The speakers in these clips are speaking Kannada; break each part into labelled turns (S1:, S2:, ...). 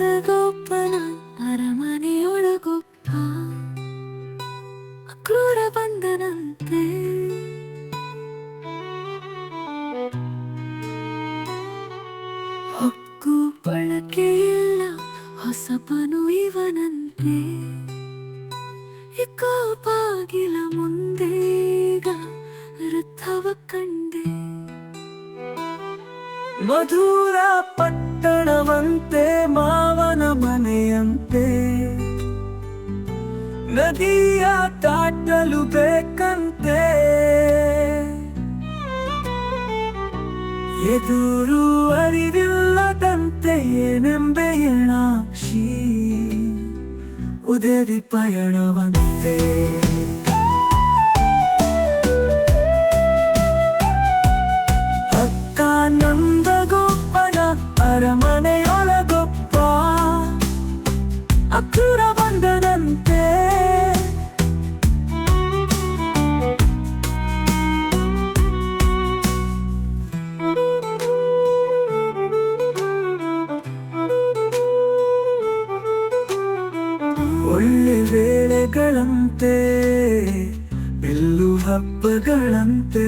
S1: ಗೋಪನ ಅರಮನೆಯೊಳಗೊಪ್ಪ ಕ್ರೂರ ಬಂದನಂತೆ ಹೊಕ್ಕು ಬಳಕೆಯಿಲ್ಲ ಹೊಸಪನು ಇವನಂತೆ. ಕೋಪಾಗಿಲ ಮುಂದೇಗ ವೃದ್ಧವ ಕಂಡೆ. ಮಧುರ ಪಟ್ಟ ಪಟ್ಟಣವಂತೆ ಮಾವನ ಮನೆಯಂತೆ. ನದಿಯ ತಾಟಲು ಬೇಕಂತೆ. ಎದುರು ಅರಿವಿಲ್ಲದಂತೆ ಏನೆಂಬೆಯಣಾಕ್ಷಿ ಉದರಿ ಪಯಣವಂತೆ. ಅಕ್ರೂರ ಬಂದದಂತೆ ಒಳ್ಳೆ ವೇಳೆಗಳಂತೆ ಬಿಲ್ಲು ಹಬ್ಬಗಳಂತೆ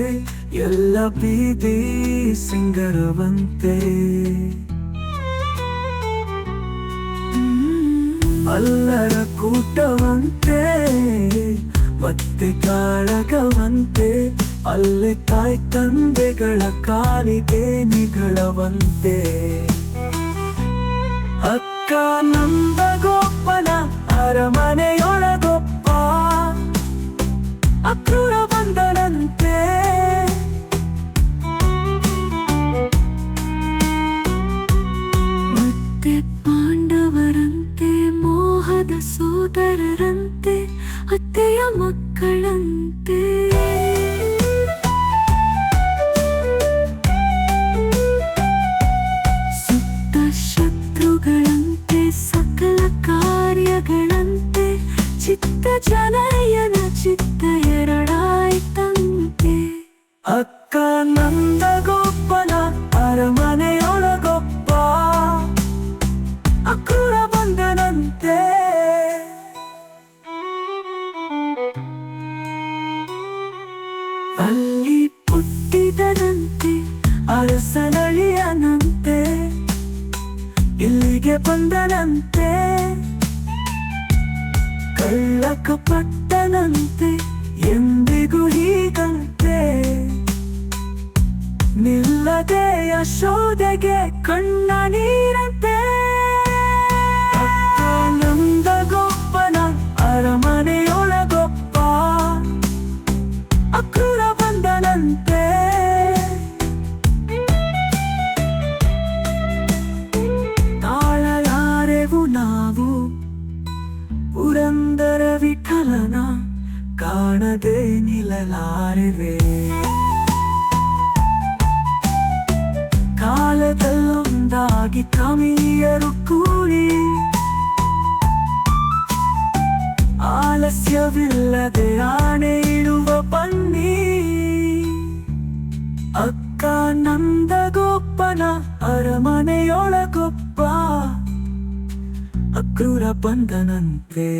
S1: ಎಲ್ಲ ಬೀದಿ ಸಿಂಗರವಂತೆ ಅಲ್ಲರ ಕೂಟವಂತೆ ಮತ್ತೆ ಕಾಳಗವಂತೆ ಅಲ್ಲೇ ತಾಯಿ ತಂದೆಗಳ ಕಾಲಿಗೆ ನಿಗಳವಂತೆ ಅಕ್ಕ ನಂದಗೊಪ್ಪನ ಅರಮನೆಯೊಳಗೊಪ್ಪ. ಅಕ್ರೂರ ಸೋದರರಂತೆ ಅತ್ತೆಯ ಮಕ್ಕಳಂತೆ. ಸುತ್ತ ಶತ್ರುಗಳಂತೆ ಸಕಲ ಕಾರ್ಯಗಳಂತೆ ಚಿತ್ತ ಜನಯನ ಇಲ್ಲಿಗೆ ಬಂದನಂತೆ ಕಳ್ಳಕಪಟ್ಟನಂತೆ ಎಂದಿಗೂ ಹೀಗಂತೆ. ನಿಲ್ಲದೆ ಯಶೋದೆಗೆ ಕಣ್ಣ ನೀರಂತೆ. ಕಾಣದೆ ನಿಲ್ಲಲಾರೆವೆ. ಕಾಲದಲ್ಲೊಂದಾಗಿ ಕಮಿಯರು ಕೂಡಿ ಆಲಸ್ಯವಿಲ್ಲದೆ ಆಣೆ ಇಡುವ ಬನ್ನಿ. ಅಕ್ಕ ನಂದಗೊಪ್ಪನ ಅರಮನೆಯೊಳಗೊಪ್ಪ. ಅಕ್ರೂರ ಬಂದನಂತೆ.